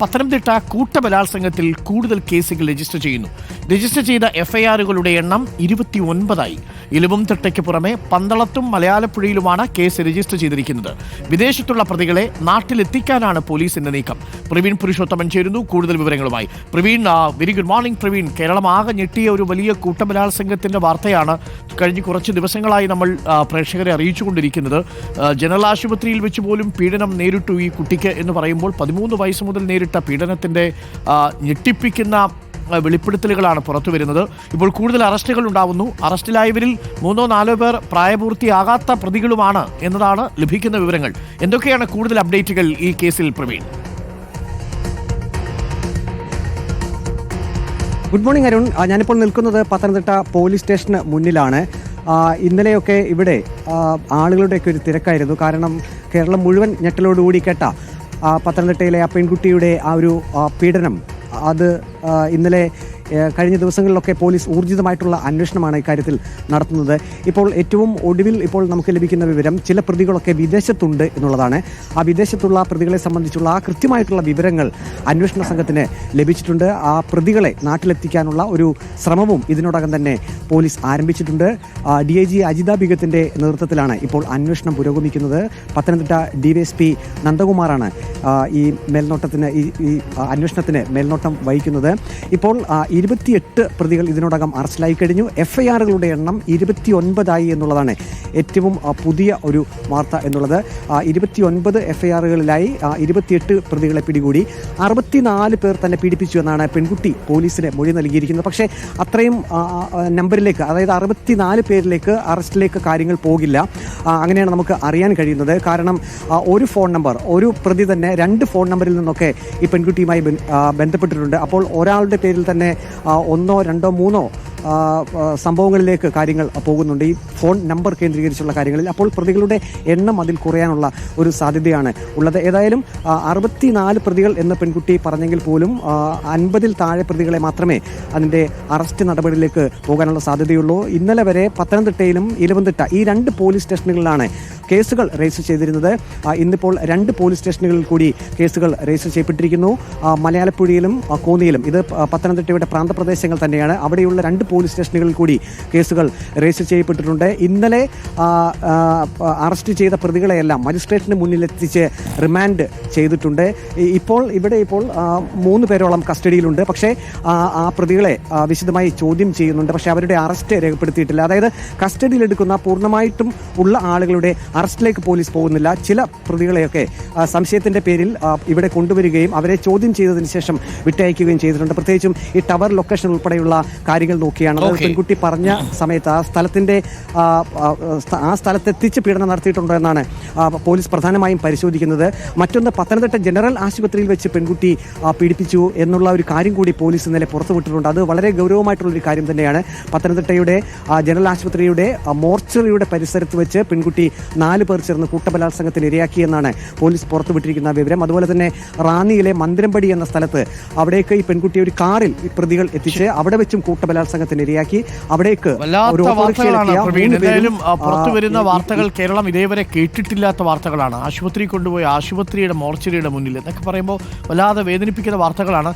പത്തനംതിട്ട കൂട്ടബലാത്സംഗത്തിൽ കൂടുതൽ കേസുകൾ രജിസ്റ്റർ ചെയ്യുന്നു. രജിസ്റ്റർ ചെയ്ത എഫ്ഐആറുകളുടെ എണ്ണം ഇരുപത്തി ഒൻപതായി ഇലവുംതിട്ടയ്ക്ക് പുറമെ പന്തളത്തും മലയാളപ്പുഴയിലുമാണ് കേസ് രജിസ്റ്റർ ചെയ്തിരിക്കുന്നത്. വിദേശത്തുള്ള പ്രതികളെ നാട്ടിലെത്തിക്കാനാണ് പോലീസിന്റെ നീക്കം. പ്രവീൺ പുരുഷോത്തമൻ ചേരുന്നു കൂടുതൽ വിവരങ്ങളുമായി. Praveen very good morning Praveen. Keralam ആകെ ഞെട്ടിയ ഒരു വലിയ കൂട്ടബലാത്സംഗത്തിന്റെ വാർത്തയാണ് കഴിഞ്ഞ കുറച്ച് ദിവസങ്ങളായി നമ്മൾ പ്രേക്ഷകരെ അറിയിച്ചുകൊണ്ടിരിക്കുന്നത്. ജനറൽ ആശുപത്രിയിൽ വെച്ച് പോലും പീഡനം നേരിട്ടു ഈ കുട്ടിക്ക് എന്ന് പറയുമ്പോൾ പതിമൂന്ന് വയസ്സ് മുതൽ നേരിട്ട പീഡനത്തിന്റെ പീഡനത്തിന്റെ ഞെട്ടിപ്പിക്കുന്ന വെളിപ്പെടുത്തലുകളാണ് പുറത്തു വരുന്നത്. ഇപ്പോൾ കൂടുതൽ അറസ്റ്റുകൾ ഉണ്ടാവുന്നു. അറസ്റ്റിലായവരിൽ മൂന്നോ നാലോ പേർ പ്രായപൂർത്തിയാകാത്ത പ്രതികളുമാണ് എന്നതാണ് ലഭിക്കുന്ന വിവരങ്ങൾ. എന്തൊക്കെയാണ് കൂടുതൽ അപ്ഡേറ്റുകൾ ഈ കേസിൽ പ്രവീൺ? ഗുഡ് മോർണിംഗ് അരുൺ ഞാനിപ്പോൾ നിൽക്കുന്നത് പത്തനംതിട്ട പോലീസ് സ്റ്റേഷന് മുന്നിലാണ്. ഇന്നലെയൊക്കെ ഇവിടെ ആളുകളുടെയൊക്കെ ഒരു തിരക്കായിരുന്നു. കാരണം കേരളം മുഴുവൻ ഞെട്ടലോടുകൂടി കേട്ട പത്തനംതിട്ടയിലെ ആ പെൺകുട്ടിയുടെ ആ ഒരു പീഡനം അത് ഇന്നലെ കഴിഞ്ഞ ദിവസങ്ങളിലൊക്കെ പോലീസ് ഊർജിതമായിട്ടുള്ള അന്വേഷണമാണ് ഇക്കാര്യത്തിൽ നടത്തുന്നത്. ഇപ്പോൾ ഏറ്റവും ഒടുവിൽ ഇപ്പോൾ നമുക്ക് ലഭിക്കുന്ന വിവരം ചില പ്രതികളൊക്കെ വിദേശത്തുണ്ട് എന്നുള്ളതാണ്. ആ വിദേശത്തുള്ള പ്രതികളെ സംബന്ധിച്ചുള്ള ആ കൃത്യമായിട്ടുള്ള വിവരങ്ങൾ അന്വേഷണ സംഘത്തിന് ലഭിച്ചിട്ടുണ്ട്. ആ പ്രതികളെ നാട്ടിലെത്തിക്കാനുള്ള ഒരു ശ്രമവും ഇതിനോടകം തന്നെ പോലീസ് ആരംഭിച്ചിട്ടുണ്ട്. ഡി ഐ ജി അജിത ബിഗത്തിന്റെ നേതൃത്വത്തിലാണ് ഇപ്പോൾ അന്വേഷണം പുരോഗമിക്കുന്നത്. പത്തനംതിട്ട ഡിവൈഎസ്പി നന്ദകുമാറാണ് ഈ മേൽനോട്ടത്തിന് ഈ ഈ അന്വേഷണത്തിന് മേൽനോട്ടം വഹിക്കുന്നത്. ഇപ്പോൾ ആ, ഇരുപത്തിയെട്ട് പ്രതികൾ ഇതിനോടകം അറസ്റ്റിലായി കഴിഞ്ഞു. എഫ്ഐആറുകളുടെ എണ്ണം ഇരുപത്തി ഒൻപതായി എന്നുള്ളതാണ് ഏറ്റവും പുതിയ ഒരു വാർത്ത എന്നുള്ളത്. ഇരുപത്തി ഒൻപത് എഫ് ഐ ആറുകളിലായി ഇരുപത്തിയെട്ട് പ്രതികളെ പിടികൂടി. അറുപത്തിനാല് പേർ തന്നെ പീഡിപ്പിച്ചു എന്നാണ് പെൺകുട്ടി പോലീസിന് മൊഴി നൽകിയിരിക്കുന്നത്. പക്ഷേ അത്രയും നമ്പറിലേക്ക് അതായത് അറുപത്തിനാല് പേരിലേക്ക് അറസ്റ്റിലേക്ക് കാര്യങ്ങൾ പോകില്ല. അങ്ങനെയാണ് നമുക്ക് അറിയാൻ കഴിയുന്നത്. കാരണം ഒരു ഫോൺ നമ്പർ ഒരു പ്രതി തന്നെ രണ്ട് ഫോൺ നമ്പറിൽ നിന്നൊക്കെ ഈ പെൺകുട്ടിയുമായി ബന്ധപ്പെട്ടിട്ടുണ്ട്. അപ്പോൾ ഒരാളുടെ പേരിൽ തന്നെ ഒന്നോ രണ്ടോ മൂന്നോ സംഭവങ്ങളിലേക്ക് കാര്യങ്ങൾ പോകുന്നുണ്ട്. ഈ ഫോൺ നമ്പർ കേന്ദ്രീകരിച്ചുള്ള കാര്യങ്ങളിൽ അപ്പോൾ പ്രതികളുടെ എണ്ണം അതിൽ കുറയാനുള്ള ഒരു സാധ്യതയാണ് ഉള്ളത്. ഏതായാലും അറുപത്തിനാല് പ്രതികൾ എന്ന പെൺകുട്ടി പറഞ്ഞെങ്കിൽ പോലും അൻപതിൽ താഴെ പ്രതികളെ മാത്രമേ അതിന്റെ അറസ്റ്റ് നടപടിയിലേക്ക് പോകാനുള്ള സാധ്യതയുള്ളൂ. ഇന്നലെ വരെ പത്തനംതിട്ടയിലും ഇലവന്തിട്ട ഈ രണ്ട് പോലീസ് സ്റ്റേഷനുകളിലാണ് കേസുകൾ രജിസ്റ്റർ ചെയ്തിരുന്നത്. ഇന്നിപ്പോൾ രണ്ട് പോലീസ് സ്റ്റേഷനുകളിൽ കൂടി കേസുകൾ രജിസ്റ്റർ ചെയ്യപ്പെട്ടിരിക്കുന്നു. മലയാളപ്പുഴയിലും കോന്നിയിലും. ഇത് പത്തനംതിട്ടയുടെ പ്രാന്തപ്രദേശങ്ങൾ തന്നെയാണ്. അവിടെയുള്ള രണ്ട് പോലീസ് സ്റ്റേഷനുകളിൽ കൂടി കേസുകൾ രജിസ്റ്റർ ചെയ്യപ്പെട്ടിട്ടുണ്ട്. ഇന്നലെ അറസ്റ്റ് ചെയ്ത പ്രതികളെയെല്ലാം മജിസ്ട്രേറ്റിന് മുന്നിലെത്തിച്ച് റിമാൻഡ് ചെയ്തിട്ടുണ്ട്. ഇപ്പോൾ ഇവിടെ ഇപ്പോൾ മൂന്ന് പേരോളം കസ്റ്റഡിയിലുണ്ട്. പക്ഷേ ആ പ്രതികളെ വിശദമായി ചോദ്യം ചെയ്യുന്നുണ്ട്. പക്ഷേ അവരുടെ അറസ്റ്റ് രേഖപ്പെടുത്തിയിട്ടില്ല. അതായത് കസ്റ്റഡിയിലെടുക്കുന്ന പൂർണമായിട്ടും ഉള്ള ആളുകളുടെ അറസ്റ്റിലേക്ക് പോലീസ് പോകുന്നില്ല. ചില പ്രതികളെയൊക്കെ സംശയത്തിന്റെ പേരിൽ ഇവിടെ കൊണ്ടുവരികയും അവരെ ചോദ്യം ചെയ്തതിന് ശേഷം വിട്ടയക്കുകയും ചെയ്തിട്ടുണ്ട്. പ്രത്യേകിച്ചും ഈ ടവർ ലൊക്കേഷൻ ഉൾപ്പെടെയുള്ള കാര്യങ്ങൾ നോക്കിയാണ്. അതായത് പെൺകുട്ടി പറഞ്ഞ സമയത്ത് ആ സ്ഥലത്തിന്റെ ആ, സ്ഥലത്തെത്തിച്ച് പീഡനം നടത്തിയിട്ടുണ്ടോ എന്നാണ് പോലീസ് പ്രധാനമായും പരിശോധിക്കുന്നത്. മറ്റൊന്ന് പത്തനംതിട്ട ജനറൽ ആശുപത്രിയിൽ വെച്ച് പെൺകുട്ടി പീഡിപ്പിച്ചു എന്നുള്ള ഒരു കാര്യം കൂടി പോലീസ് ഇന്നലെ പുറത്തുവിട്ടിട്ടുണ്ട്. അത് വളരെ ഗൗരവമായിട്ടുള്ള ഒരു കാര്യം തന്നെയാണ്. പത്തനംതിട്ടയുടെ ജനറൽ ആശുപത്രിയുടെ മോർച്ചറിയുടെ പരിസരത്ത് വെച്ച് പെൺകുട്ടി നാല് പേർ ചേർന്ന് കൂട്ടബലാത്സംഗത്തിന് ഇരയാക്കിയെന്നാണ് പോലീസ് പുറത്തുവിട്ടിരിക്കുന്ന വിവരം. അതുപോലെ തന്നെ റാന്നിയിലെ മന്ദിരമ്പടി എന്ന സ്ഥലത്ത് അവിടേക്ക് ഈ പെൺകുട്ടിയെ ഒരു കാറിൽ പ്രതികൾ എത്തിച്ച് അവിടെ വെച്ചും കൂട്ടബലാത്സംഗത്തിന് ഇരയാക്കി. അവിടേക്ക് പുറത്തു വരുന്ന വാർത്തകൾ കേരളം ഇതേവരെ കേട്ടിട്ടില്ലാത്ത വാർത്തകളാണ്. ആശുപത്രി കൊണ്ടുപോയി ആശുപത്രിയുടെ മോർച്ചറിയുടെ മുന്നിൽ എന്നൊക്കെ പറയുമ്പോൾ വല്ലാതെ വേദനിപ്പിക്കുന്ന വാർത്തകളാണ്.